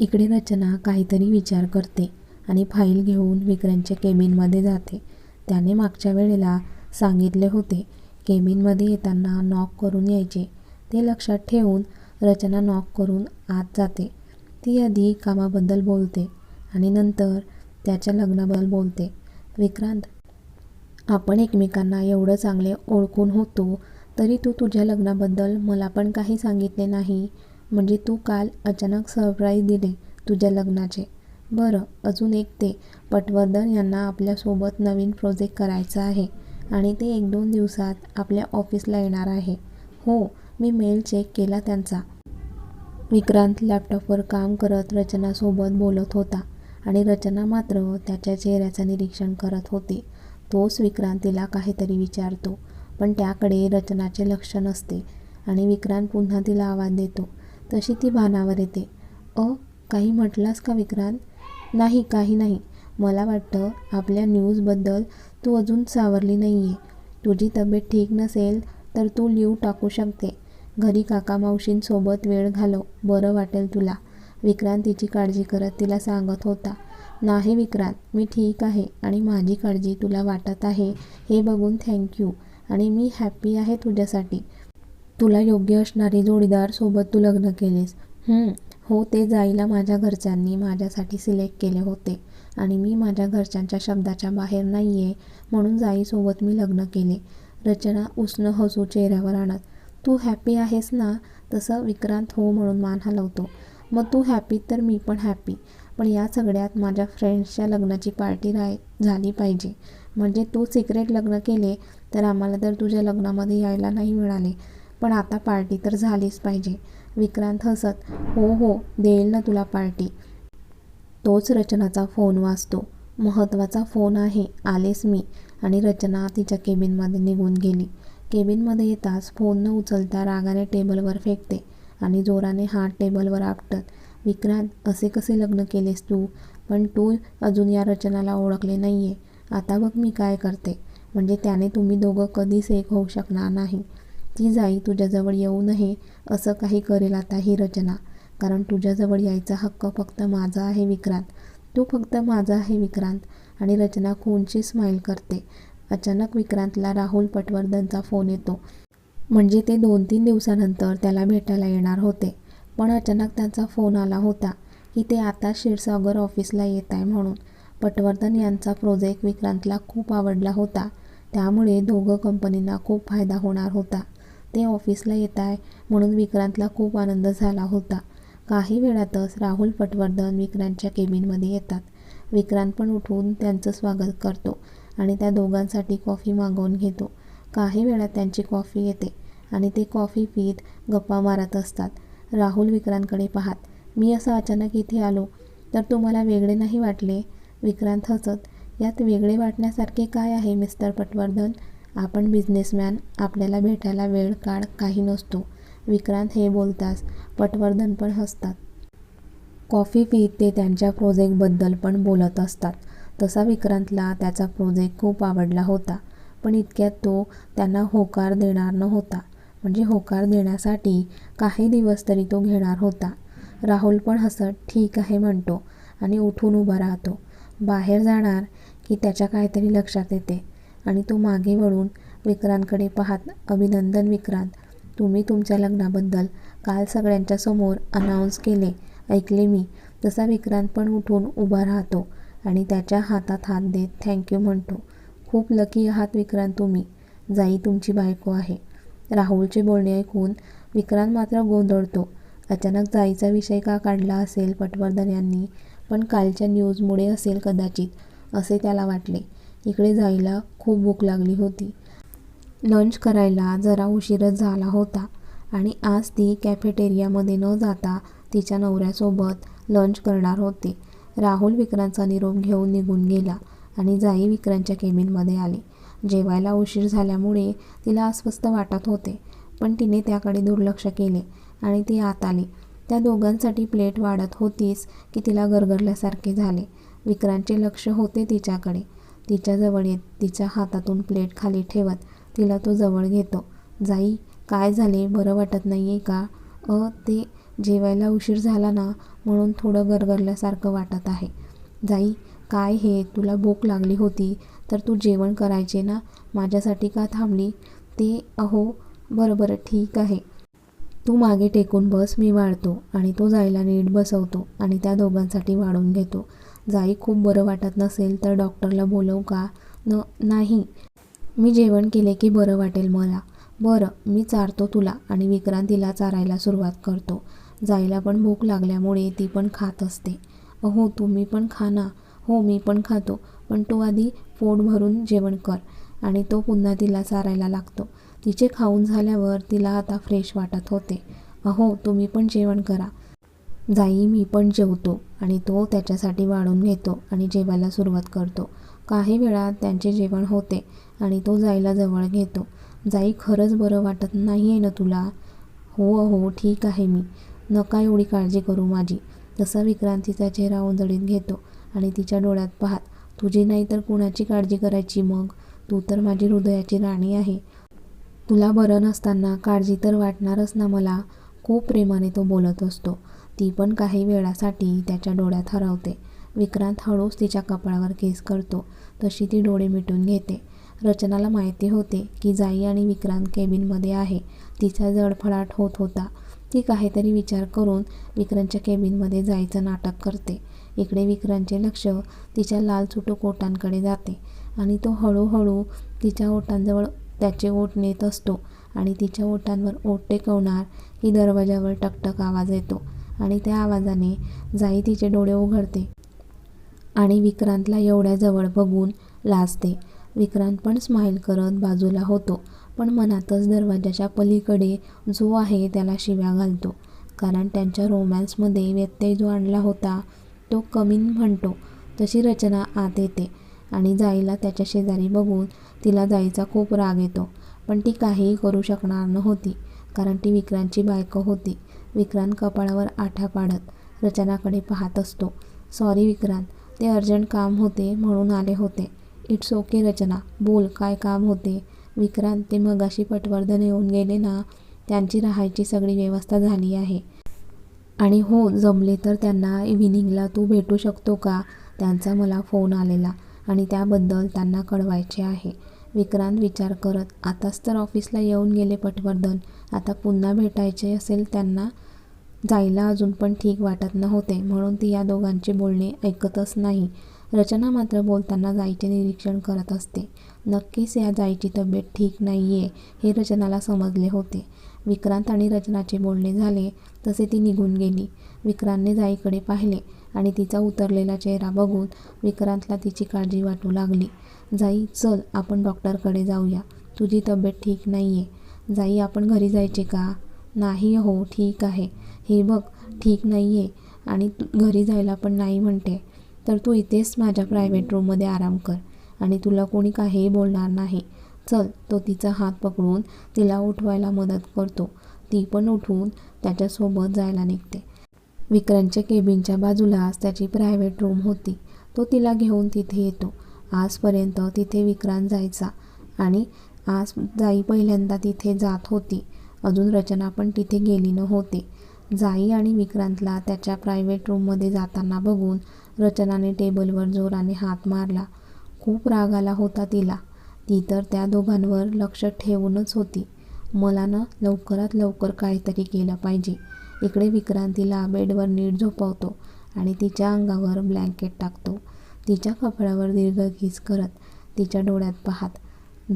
इकडे रचना काहीतरी विचार करते आणि फाईल घेऊन विक्रमच्या केबिनमध्ये जाते. त्याने मागच्या वेळेला सांगितले होते केबिनमध्ये येताना नॉक करून यायचे. ते लक्षात ठेवून रचना नॉक करून आत जाते. ती आधी कामाबद्दल बोलते आणि नंतर त्याच्या लग्नाबद्दल बोलते. विक्रांत आपण एकमेकांना एवढं चांगले ओळखून होतो तरी तू तुझ्या लग्नाबद्दल मला पण काही सांगितले नाही. म्हणजे तू काल अचानक सरप्राईज दिले तुझ्या लग्नाचे. बरं अजून एक ते. पटवर्धन यांना आपल्यासोबत नवीन प्रोजेक्ट करायचा आहे आणि ते एक दोन दिवसात आपल्या ऑफिसला येणार आहे. हो मी मेल चेक केला त्यांचा. विक्रांत लॅपटॉपवर काम करत रचनासोबत बोलत होता आणि रचना मात्र त्याच्या चेहऱ्याचं निरीक्षण करत होती. तोच विक्रांत तिला काहीतरी विचारतो पण त्याकडे रचनाचे लक्ष नसते आणि विक्रांत पुन्हा तिला आवाज देतो. तशी ती भानावर येते. अ काही म्हटलास का विक्रांत? नाही काही नाही. मला वाटतं आपल्या न्यूजबद्दल तू अजून सावरली नाही आहे तुझी तब्येत ठीक नसेल तर तू लिव टाकू शकते. घरी काका मावशींसोबत वेळ घालव. बरं वाटेल तुला. विक्रांत तिची काळजी करत तिला सांगत होता. नाही विक्रांत मी ठीक आहे आणि माझी काळजी तुला वाटत आहे हे बघून थँक्यू आणि मी हॅप्पी आहे तुझ्यासाठी. तुला योग्य असणारी जोडीदार सोबत तू लग्न केलेस. हो ते जाईला माझ्या घरच्यांनी माझ्यासाठी सिलेक्ट केले होते. आणि मी माझ्या घरच्यांच्या शब्दाच्या बाहेर नाही आहे म्हणून जाईसोबत मी लग्न केले. रचना उष्ण हसू चेहऱ्यावर आणत तू हॅपी आहेस ना? तसं विक्रांत हो म्हणून मान हलवतो. मग तू हॅपी तर मी पण हॅपी पण या सगळ्यात माझ्या फ्रेंड्सच्या लग्नाची पार्टी राय झाली पाहिजे. म्हणजे तू सिक्रेट लग्न केले तर आम्हाला तर तुझ्या लग्नामध्ये यायला नाही मिळाले. पण आता पार्टी तर झालीच पाहिजे. विक्रांत हसत हो हो देईल ना तुला पार्टी. तोच रचनाचा फोन वाचतो महत्त्वाचा फोन आहे आलेस मी. आणि रचना तिच्या केबिनमध्ये निघून गेली. केबिनमध्ये येताच फोन न उचलता रागाने टेबलवर फेकते आणि जोराने हात टेबलवर आपटत. विक्रांत असे कसे लग्न केलेस तू? पण तू अजून या रचनाला ओळखले नाही आहे आता बघ मी काय करते. म्हणजे त्याने तुम्ही दोघं कधीच एक होऊ शकणार नाही. ती जाई तुझ्याजवळ येऊ नये असं काही करेल आता ही रचना. कारण तुझ्याजवळ यायचा हक्क फक्त माझा आहे विक्रांत. तू फक्त माझा आहे विक्रांत. आणि रचना खूनची स्माईल करते. अचानक विक्रांतला राहुल पटवर्धनचा फोन येतो. म्हणजे ते दोन तीन दिवसानंतर त्याला भेटायला येणार होते. पण अचानक त्यांचा फोन आला होता की ते आता क्षीरसागर ऑफिसला येत आहे म्हणून. पटवर्धन यांचा प्रोजेक्ट विक्रांतला खूप आवडला होता. त्यामुळे दोघं कंपनींना खूप फायदा होणार होता. ते ऑफिसला येत आहे म्हणून विक्रांतला खूप आनंद झाला होता. काही वेळातच राहुल पटवर्धन विक्रांतच्या केबिनमध्ये येतात. विक्रांत पण उठून त्यांचं स्वागत करतो आणि त्या दोघांसाठी कॉफी मागवून घेतो. काही वेळात त्यांची कॉफी येते आणि ते कॉफी पीत गप्पा मारत असतात. राहुल विक्रांतकडे पाहात मी असं अचानक इथे आलो तर तुम्हाला वेगळे नाही वाटले? विक्रांत हसत यात वेगळे वाटण्यासारखे काय आहे मिस्टर पटवर्धन? आपण बिझनेसमॅन आपल्याला भेटायला वेळ काळ काही नसतो. विक्रांत हे बोलताच पटवर्धन पण हसतात. कॉफी पीत ते त्यांच्या प्रोजेक्टबद्दल पण बोलत असतात. तसा विक्रांतला त्याचा प्रोजेक्ट खूप आवडला होता पण इतक्यात तो त्यांना होकार देणार नव्हता. म्हणजे होकार देण्यासाठी काही दिवस तरी तो घेणार होता. राहुल पण हसत ठीक आहे म्हणतो आणि उठून उभा राहतो. बाहेर जाणार की त्याच्या काहीतरी लक्षात येते. आणि तो मागे वळून विक्रांतकडे पाहत अभिनंदन विक्रांत तुम्ही तुमच्या लग्नाबद्दल काल सगळ्यांच्या समोर अनाऊन्स केले. ऐकले मी. तसा विक्रांत पण उठून उभा राहतो आणि त्याच्या हातात हात देत थँक्यू म्हणतो. खूप लकी आहात विक्रांत तुम्ही. जाई तुमची बायको आहे. राहुलचे बोलणे ऐकून विक्रांत मात्र गोंधळतो. अचानक जाईचा विषय का काढला असेल पटवर्धन यांनी? पण कालच्या न्यूजमुळे असेल कदाचित असे त्याला वाटले. इकडे जाईला खूप भूक लागली होती. लंच करायला जरा उशीरच झाला होता आणि आज ती कॅफेटेरियामध्ये न जाता तिच्या नवऱ्यासोबत लंच करणार होते. राहुल विक्रांतचा निरोप घेऊन निघून गेला आणि जाई विक्रांतच्या केबिनमध्ये आली. जेवायला उशीर झाल्यामुळे तिला अस्वस्थ वाटत होते पण तिने त्याकडे दुर्लक्ष केले आणि ती आत आली. त्या दोघांसाठी प्लेट वाढत होतीच की तिला गरगरल्यासारखे झाले. विक्रांतचे लक्ष होते तिच्याकडे. तिच्याजवळ येत तिच्या हातातून प्लेट खाली ठेवत तिला तो जवळ घेतो. जाई काय झाले? बरं वाटत नाही आहे का? अ ते जेवायला उशीर झाला ना म्हणून थोडं गरगरल्यासारखं वाटत आहे. जाई काय हे? तुला भूक लागली होती तर तू जेवण करायचे ना? माझ्यासाठी का थांबली? ते अहो बरं बरं ठीक आहे. तू मागे टेकून बस मी वाढतो आणि तो जायला नीट बसवतो आणि त्या दोघांसाठी वाढून घेतो. जाई खूप बरं वाटत नसेल तर डॉक्टरला बोलवू का? न नाही. मी जेवण केले की बरं वाटेल मला. बरं मी चारतो तुला आणि विक्रांतीला चारायला सुरुवात करतो. जायला पण भूक लागल्यामुळे ती पण खात असते. अहो तुम्ही पण खा ना. हो मी पण खातो. पण तू आधी पोट भरून जेवण कर आणि तो पुन्हा तिला चारायला लागतो. तिचे खाऊन झाल्यावर तिला आता फ्रेश वाटत होते. अहो तुम्ही पण जेवण करा. जाई मी पण जेवतो आणि तो त्याच्यासाठी वाढून घेतो आणि जेवायला सुरुवात करतो. काही वेळा त्यांचे जेवण होते आणि तो जाईला जवळ घेतो. जाई खरंच बरं वाटत नाही आहे ना तुला? हो हो ठीक आहे मी. नका एवढी काळजी करू माझी. तसा विक्रांतीचा चेहरा उंजळीत घेतो आणि तिच्या डोळ्यात पाहत तुझी नाही तर कुणाची काळजी करायची मग? तू तर माझी हृदयाची राणी आहे. तुला बरं नसताना काळजी तर वाटणारच ना मला? खूप प्रेमाने तो बोलत असतो. ती पण काही वेळासाठी त्याच्या डोळ्यात हरवते. विक्रांत हळूच तिच्या कपाळावर केस करतो. तशी ती डोळे मिटून घेते. रचनाला माहिती होते की जाई आणि विक्रांत केबिनमध्ये आहे. तिचा जडफडाट होत होता. ती काहीतरी विचार करून विक्रांतच्या केबिनमध्ये जायचं नाटक करते. इकडे विक्रांतचे लक्ष तिच्या लाल सुटू ओटांकडे जाते आणि तो हळूहळू तिच्या ओटांजवळ त्याचे ओट नेत असतो आणि तिच्या ओटांवर ओट टेकवणार की दरवाजावर टकटक आवाज येतो. आणि त्या आवाजाने जाई तिचे डोळे उघडते आणि विक्रांतला एवढ्या जवळ बघून लाजते. विक्रांत पण स्माईल करत बाजूला होतो पण मनातच दरवाजाच्या पलीकडे जो आहे त्याला शिव्या घालतो. कारण त्यांच्या रोमॅन्समध्ये व्यत्यय जो आणला होता तो कमी म्हणतो तशी रचना आत येते. आणि जाईला त्याच्या शेजारी बघून तिला जाईचा खूप राग येतो पण ती काहीही करू शकणार नव्हती कारण ती विक्रांतची बायको होती. विक्रांत कपाळावर आठा पाडत रचनाकडे पाहत असतो. सॉरी विक्रांत ते अर्जंट काम होते म्हणून आले होते. इट्स ओके रचना बोल काय काम होते. विक्रांत ते मगाशी पटवर्धन येऊन गेले ना त्यांची राहायची सगळी व्यवस्था झाली आहे. आणि हो जमले तर त्यांना इव्हिनिंगला तू भेटू शकतो का? त्यांचा मला फोन आलेला आणि त्याबद्दल त्यांना कळवायचे आहे. विक्रांत विचार करत आताच तर ऑफिसला येऊन गेले पटवर्धन. आता पुन्हा भेटायचे असेल त्यांना जायला अजून पण ठीक वाटत नव्हते म्हणून ती या दोघांचे बोलणे ऐकतच नाही. रचना मात्र बोलताना जाईचे निरीक्षण करत असते. नक्कीच या जाईची तब्येत ठीक नाही आहे हे रचनाला समजले होते. विक्रांत आणि रचनाचे बोलणे झाले तसे ती निघून गेली. विक्रांतने जाईकडे पाहिले आणि तिचा उतरलेला चेहरा बघून विक्रांतला तिची काळजी वाटू लागली. जाई चल आपण डॉक्टरकडे जाऊया. तुझी तब्येत ठीक नाही आहे जाई आपण घरी जायचे का? नाही हो ठीक आहे. हे बघ ठीक नाही आहे आणि तू घरी जायला पण नाही म्हणते. तर तू इथेच माझ्या प्रायव्हेट रूममध्ये आराम कर. आणि तुला कोणी काहीही बोलणार नाही. चल तो तिचा हात पकडून तिला उठवायला मदत करतो. ती पण उठून त्याच्यासोबत जायला निघते. विक्रांतच्या केबिनच्या बाजूलाच त्याची प्रायव्हेट रूम होती. तो तिला घेऊन तिथे येतो. आजपर्यंत तिथे विक्रांत जायचा आणि आज जाई पहिल्यांदा तिथे जात होती. अजून रचना पण तिथे गेली नव्हती. जाई आणि विक्रांतला त्याच्या प्रायव्हेट रूममध्ये जाताना बघून रचनाने टेबलवर जोराने हात मारला. खूप राग आला होता तिला. ती तर त्या दोघांवर लक्ष ठेवूनच होती. मला ना लवकरात लवकर काहीतरी केलं पाहिजे. इकडे विक्रांतीला बेडवर नीट झोपवतो आणि तिच्या अंगावर ब्लँकेट टाकतो. तिच्या कपड्यावर दीर्घ घीस करत तिच्या डोळ्यात पाहत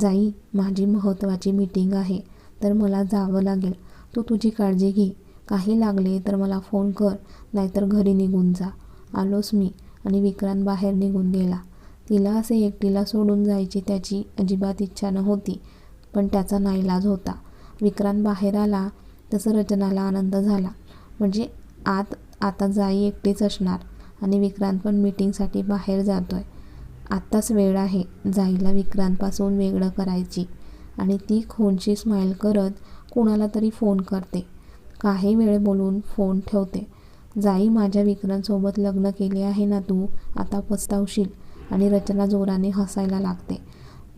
जाई माझी महत्त्वाची मीटिंग आहे. तर मला जावं लागेल. तू तुझी काळजी घे. काही लागले तर मला फोन कर नाहीतर घरी निघून जा. आलोच मी आणि विक्रांत बाहेर निघून गेला. तिला असे एकटीला सोडून जायची त्याची अजिबात इच्छा नव्हती पण त्याचा नाईलाज होता. विक्रांत बाहेर आला तसं रचनाला आनंद झाला. म्हणजे आत आता जाई एकटीच असणार आणि विक्रांत पण मीटिंगसाठी बाहेर जातो आहे आत्ताच वेळ आहे जाईला विक्रांतपासून वेगळं करायची. आणि ती खोनशी स्माईल करत कुणाला तरी फोन करते. काही वेळ बोलून फोन ठेवते. जाई माझ्या विक्रांतसोबत लग्न केले आहे ना तू? आता पस्तावशील आणि रचना जोराने हसायला लागते.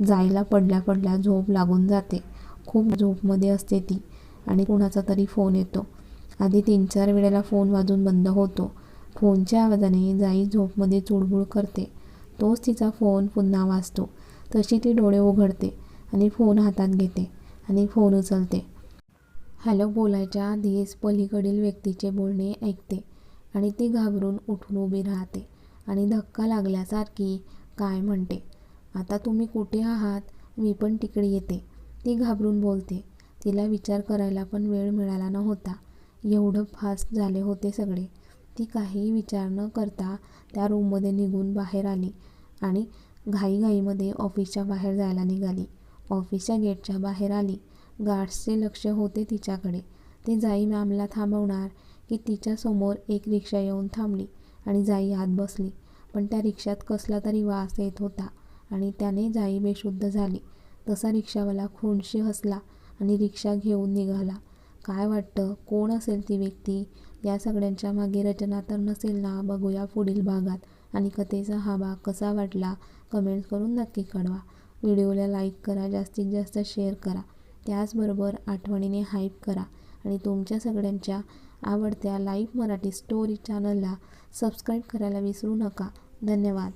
जाईला पडल्या पडल्या झोप लागून जाते. खूप झोपमध्ये असते ती. आणि कुणाचा तरी फोन येतो. आधी तीन चार वेळेला फोन वाजून बंद होतो. फोनच्या आवाजाने जाई झोपमध्ये चुळबुळ करते. तोच तिचा फोन पुन्हा वाजतो. तशी ती डोळे उघडते आणि फोन हातात घेते आणि फोन उचलते. हॅलो बोलायच्या आधीच पलीकडील व्यक्तीचे बोलणे ऐकते आणि ती घाबरून उठून उभी राहते आणि धक्का लागल्यासारखी काय म्हणते? आता तुम्ही कुठे आहात? मी पण तिकडे येते. ती घाबरून बोलते. तिला विचार करायला पण वेळ मिळाला नव्हता. एवढं फास्ट झाले होते सगळे. ती काहीही विचार न करता त्या रूममध्ये निघून बाहेर आली आणि घाईघाईमध्ये ऑफिसच्या बाहेर जायला निघाली. ऑफिसच्या गेटच्या बाहेर आली. गार्ड्सचे लक्ष होते तिच्याकडे. ते जाई मॅमला थांबवणार की तिच्यासमोर एक रिक्षा येऊन थांबली आणि जाई आत बसली. पण त्या रिक्षात कसला तरी वास येत होता आणि त्याने जाई बेशुद्ध झाली. तसा रिक्षावाला खूनशी हसला आणि रिक्षा घेऊन निघाला. काय वाटतं? कोण असेल ती व्यक्ती? या सगळ्यांच्या मागे रचना तर नसेल ना? बघूया पुढील भागात. आणि कथेचा हा भाग कसा वाटला? कमेंट्स करून नक्की कळवा. व्हिडिओला लाईक करा जास्तीत जास्त शेअर करा. त्याचबरोबर आठवणीने हाईप करा आणि तुमच्या सगळ्यांच्या आवडत्या लाईव्ह मराठी स्टोरी चॅनलला सबस्क्राईब करायला विसरू नका. धन्यवाद.